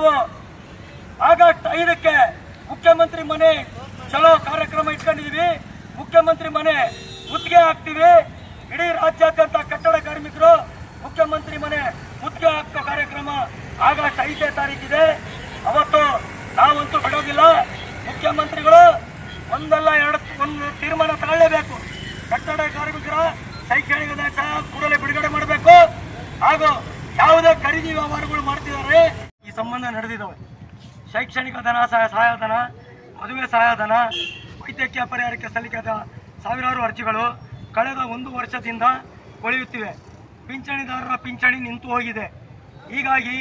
ನಾವು ಆಗಸ್ಟ್ ಐದಕ್ಕೆ ಮುಖ್ಯಮಂತ್ರಿ ಮನೆ ಚಲೋ ಕಾರ್ಯಕ್ರಮ ಇಟ್ಕೊಂಡಿದೀವಿ. ಮುಖ್ಯಮಂತ್ರಿ ಮನೆ ಮುತ್ತಿಗೆ ಹಾಕ್ತೀವಿ. ಇಡೀ ರಾಜ್ಯಾದ್ಯಂತ ಕಟ್ಟಡ ಕಾರ್ಮಿಕರು ಮುಖ್ಯಮಂತ್ರಿ ಮನೆ ಮುತ್ತಿಗೆ ಹಾಕೋ ಕಾರ್ಯಕ್ರಮ ಆಗಸ್ಟ್ ಐದನೇ ತಾರೀಕಿದೆ. ಅವತ್ತು ನಾವಂತೂ ಬಿಡೋದಿಲ್ಲ. ಮುಖ್ಯಮಂತ್ರಿಗಳು ಒಂದಲ್ಲ ಎರಡು ಒಂದು ತೀರ್ಮಾನ ತಗೊಳ್ಳೇಬೇಕು ಕಟ್ಟಡ ಕಾರ್ಮಿಕರ ಶೈಕ್ಷಣಿಕ ಕೂಡಲೇ ಬಿಡುಗಡೆ ಮಾಡಬೇಕು. ಹಾಗೂ ಯಾವುದೇ ಖರೀದಿ ವ್ಯವಹಾರ ನಡೆದಿದ್ದಾವೆ ಶೈಕ್ಷಣಿಕ ಧನ ಸಹ ಸಹಾಯಧನ, ಮದುವೆ ಸಹಾಯಧನ, ವೈದ್ಯಕೀಯ ಪರಿಹಾರಕ್ಕೆ ಸಲ್ಲಿಕೆಯಾದ ಸಾವಿರಾರು ಅರ್ಜಿಗಳು ಕಳೆದ ಒಂದು ವರ್ಷದಿಂದ ಕೊಳೆಯುತ್ತಿವೆ. ಪಿಂಚಣಿದಾರರ ಪಿಂಚಣಿ ನಿಂತು ಹೋಗಿದೆ. ಹೀಗಾಗಿ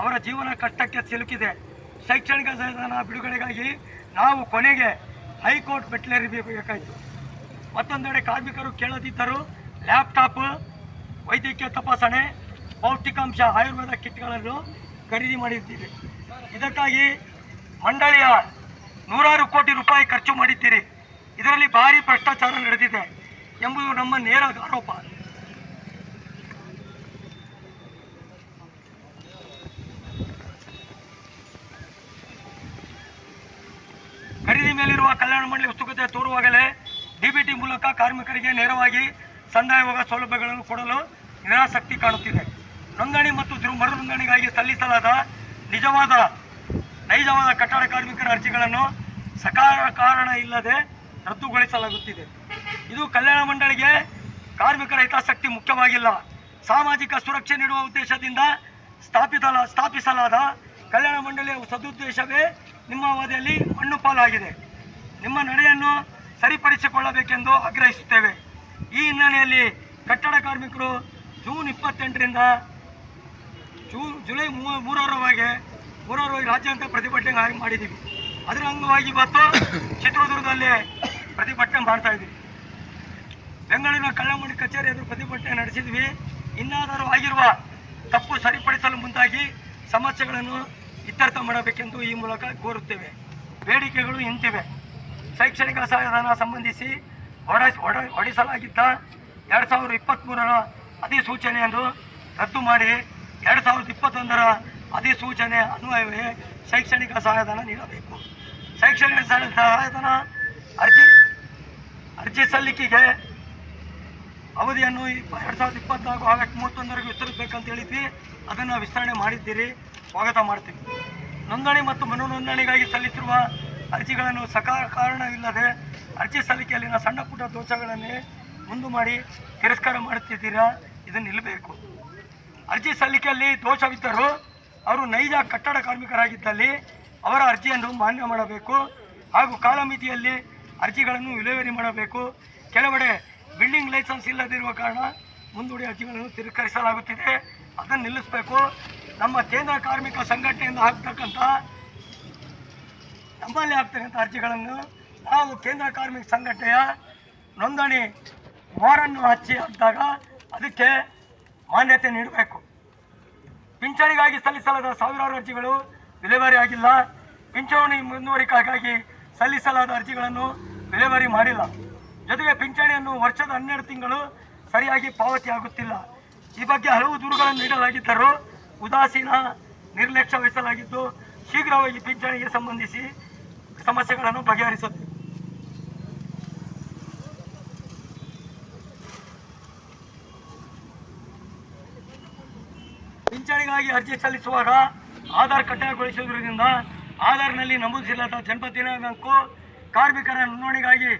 ಅವರ ಜೀವನ ಕಷ್ಟಕ್ಕೆ ಸಿಲುಕಿದೆ. ಶೈಕ್ಷಣಿಕ ಸಹಾಯಧನ ಬಿಡುಗಡೆಗಾಗಿ ನಾವು ಕೊನೆಗೆ ಹೈಕೋರ್ಟ್ ಮೆಟ್ಲೇರಿಬೇಕಾಯಿತು ಮತ್ತೊಂದೆಡೆ ಕಾರ್ಮಿಕರು ಕೇಳದಿದ್ದರೂ ಲ್ಯಾಪ್ಟಾಪ್, ವೈದ್ಯಕೀಯ ತಪಾಸಣೆ, ಪೌಷ್ಟಿಕಾಂಶ, ಆಯುರ್ವೇದ ಕಿಟ್ಗಳನ್ನು ಖರೀದಿ ಮಾಡಿದ್ದೀರಿ ಇದಕ್ಕಾಗಿ ಮಂಡಳಿಯ ನೂರಾರು ಕೋಟಿ ರೂಪಾಯಿ ಖರ್ಚು ಮಾಡಿದ್ದೀರಿ. ಇದರಲ್ಲಿ ಭಾರಿ ಭ್ರಷ್ಟಾಚಾರ ನಡೆದಿದೆ ಎಂಬುದು ನಮ್ಮ ನೇರ ಆರೋಪ. ಖರೀದಿ ಮೇಲಿರುವ ಕಲ್ಯಾಣ ಮಂಡಳಿ ಉತ್ಸುಕತೆ ತೋರುವಾಗಲೇ ಡಿಬಿಟಿ ಮೂಲಕ ಕಾರ್ಮಿಕರಿಗೆ ನೇರವಾಗಿ ಸಂದಾಯವಾಗ ಸೌಲಭ್ಯಗಳನ್ನು ಕೊಡಲು ನಿರಾಸಕ್ತಿ ಕಾಣುತ್ತಿದೆ. ನೋಂದಣಿ ಮತ್ತು ಮರು ನೋಂದಣಿಗಾಗಿ ಸಲ್ಲಿಸಲಾದ ನಿಜವಾದ, ನೈಜವಾದ ಕಟ್ಟಡ ಕಾರ್ಮಿಕರ ಅರ್ಜಿಗಳನ್ನು ಸಕಾರ ಕಾರಣ ಇಲ್ಲದೆ ರದ್ದುಗೊಳಿಸಲಾಗುತ್ತಿದೆ. ಇದು ಕಲ್ಯಾಣ ಮಂಡಳಿಗೆ ಕಾರ್ಮಿಕರ ಹಿತಾಸಕ್ತಿ ಮುಖ್ಯವಾಗಿಲ್ಲ. ಸಾಮಾಜಿಕ ಸುರಕ್ಷೆ ನೀಡುವ ಉದ್ದೇಶದಿಂದ ಸ್ಥಾಪಿತಲ, ಸ್ಥಾಪಿಸಲಾದ ಕಲ್ಯಾಣ ಮಂಡಳಿಯ ಸದುದ್ದೇಶವೇ ನಿಮ್ಮ ಅವಧಿಯಲ್ಲಿ ಮಣ್ಣು ಪಾಲಾಗಿದೆ. ನಿಮ್ಮ ನಡೆಯನ್ನು ಸರಿಪಡಿಸಿಕೊಳ್ಳಬೇಕೆಂದು ಆಗ್ರಹಿಸುತ್ತೇವೆ. ಈ ಹಿನ್ನೆಲೆಯಲ್ಲಿ ಕಟ್ಟಡ ಕಾರ್ಮಿಕರು ಜೂನ್ ಇಪ್ಪತ್ತೆಂಟರಿಂದ ಜೂನ್, ಜುಲೈ ಮೂರರವರೆಗೆ ಮೂರರವರೆಗೆ ರಾಜ್ಯಾದ್ಯಂತ ಪ್ರತಿಭಟನೆ ಮಾಡಿದ್ದೀವಿ. ಅದರ ಅಂಗವಾಗಿ ಇವತ್ತು ಚಿತ್ರದುರ್ಗದಲ್ಲಿ ಪ್ರತಿಭಟನೆ ಮಾಡ್ತಾ ಇದ್ದೀವಿ. ಬೆಂಗಳೂರಿನ ಕಳ್ಳಮಣಿ ಕಚೇರಿ ಎದುರು ಪ್ರತಿಭಟನೆ ನಡೆಸಿದ್ವಿ. ಇನ್ನಾದರೂ ಆಗಿರುವ ತಪ್ಪು ಸರಿಪಡಿಸಲು ಮುಂದಾಗಿ ಸಮಸ್ಯೆಗಳನ್ನು ಇತ್ಯರ್ಥ ಮಾಡಬೇಕೆಂದು ಈ ಮೂಲಕ ಕೋರುತ್ತೇವೆ. ಬೇಡಿಕೆಗಳು ಇಂತಿವೆ. ಶೈಕ್ಷಣಿಕ ಸಹಾಯಧನ ಸಂಬಂಧಿಸಿ ಹೊಡ ಹೊಡ ಹೊಡಿಸಲಾಗಿದ್ದ ಎರಡು ಸಾವಿರದ ಇಪ್ಪತ್ತ್ಮೂರರ ಅಧಿಸೂಚನೆಯನ್ನು ರದ್ದು ಮಾಡಿ ಎರಡು ಸಾವಿರದ ಇಪ್ಪತ್ತೊಂದರ ಅಧಿಸೂಚನೆ ಅನ್ವಯವೇ ಶೈಕ್ಷಣಿಕ ಸಹಾಯಧನ ನೀಡಬೇಕು. ಶೈಕ್ಷಣಿಕ ಸಹಾಯ- ಸಹಾಯಧನ ಅರ್ಜಿ ಅರ್ಜಿ ಸಲ್ಲಿಕೆಗೆ ಅವಧಿಯನ್ನು ಎರಡು ಸಾವಿರದ ಇಪ್ಪತ್ನಾಲ್ಕು ಆಗಸ್ಟ್ ಮೂವತ್ತೊಂದರೆಗೆ ವಿಸ್ತರಿಸಬೇಕಂತ ಹೇಳಿದ್ವಿ. ಅದನ್ನು ವಿಸ್ತರಣೆ ಮಾಡಿದ್ದೀರಿ. ಸ್ವಾಗತ ಮಾಡ್ತೀವಿ. ನೋಂದಣಿ ಮತ್ತು ಮನು ನೋಂದಣಿಗಾಗಿ ಸಲ್ಲಿಸಿರುವ ಅರ್ಜಿಗಳನ್ನು ಸಕಾರ ಕಾರಣವಿಲ್ಲದೆ ಅರ್ಜಿ ಸಲ್ಲಿಕೆಯಲ್ಲಿನ ಸಣ್ಣ ಪುಟ್ಟ ದೋಷಗಳನ್ನೇ ಮುಂದು ಮಾಡಿ ತಿರಸ್ಕಾರ ಮಾಡುತ್ತಿದ್ದೀರಾ? ಇದನ್ನು ನಿಲ್ಲಬೇಕು. ಅರ್ಜಿ ಸಲ್ಲಿಕೆಯಲ್ಲಿ ದೋಷವಿದ್ದರು ಅವರು ನೈಜ ಕಟ್ಟಡ ಕಾರ್ಮಿಕರಾಗಿದ್ದಲ್ಲಿ ಅವರ ಅರ್ಜಿಯನ್ನು ಮಾನ್ಯ ಮಾಡಬೇಕು ಹಾಗೂ ಕಾಲಮಿತಿಯಲ್ಲಿ ಅರ್ಜಿಗಳನ್ನು ವಿಲೇವಾರಿ ಮಾಡಬೇಕು. ಕೆಲವೆಡೆ ಬಿಲ್ಡಿಂಗ್ ಲೈಸೆನ್ಸ್ ಇಲ್ಲದಿರುವ ಕಾರಣ ಮುಂದೂಡಿ ಅರ್ಜಿಗಳನ್ನು ತಿರಸ್ಕರಿಸಲಾಗುತ್ತಿದೆ. ಅದನ್ನು ನಿಲ್ಲಿಸಬೇಕು. ನಮ್ಮ ಕೇಂದ್ರ ಕಾರ್ಮಿಕ ಸಂಘಟನೆಯಿಂದ ಆಗ್ತಕ್ಕಂಥ ನಮ್ಮಲ್ಲಿ ಆಗ್ತಕ್ಕಂಥ ಅರ್ಜಿಗಳನ್ನು ನಾವು ಕೇಂದ್ರ ಕಾರ್ಮಿಕ ಸಂಘಟನೆಯ ನೋಂದಣಿ ಮೋರನ್ನು ಹಚ್ಚಿ ಹಾಕಿದಾಗ ಅದಕ್ಕೆ ಮಾನ್ಯತೆ ನೀಡಬೇಕು. ಪಿಂಚಣಿಗಾಗಿ ಸಲ್ಲಿಸಲಾದ ಸಾವಿರಾರು ಅರ್ಜಿಗಳು ವಿಲೇವಾರಿ ಆಗಿಲ್ಲ. ಪಿಂಚಣಿ ಮುಂದುವರಿಕೆಗಾಗಿ ಸಲ್ಲಿಸಲಾದ ಅರ್ಜಿಗಳನ್ನು ವಿಲೇವಾರಿ ಮಾಡಿಲ್ಲ. ಜೊತೆಗೆ ಪಿಂಚಣಿಯನ್ನು ವರ್ಷದ ಹನ್ನೆರಡು ತಿಂಗಳು ಸರಿಯಾಗಿ ಪಾವತಿ ಆಗುತ್ತಿಲ್ಲ. ಈ ಬಗ್ಗೆ ಹಲವು ದೂರುಗಳನ್ನು ನೀಡಲಾಗಿದ್ದರೂ ಉದಾಸೀನ ನಿರ್ಲಕ್ಷ್ಯ ವಹಿಸಲಾಗಿದ್ದು, ಶೀಘ್ರವಾಗಿ ಪಿಂಚಣಿಗೆ ಸಂಬಂಧಿಸಿ ಸಮಸ್ಯೆಗಳನ್ನು ಬಗೆಹರಿಸುತ್ತೆ ಪಿಂಚಣಿಗಾಗಿ ಅರ್ಜಿ ಸಲ್ಲಿಸುವಾಗ ಆಧಾರ್ ಕಡ್ಡಾಯಗೊಳಿಸುವುದರಿಂದ ಆಧಾರ್ನಲ್ಲಿ ನಮೂದಿಸಲಾದ ಜನ್ಮ ದಿನಾಂಕಕ್ಕೂ ಕಾರ್ಮಿಕರ ನೋಂದಣಿಗಾಗಿ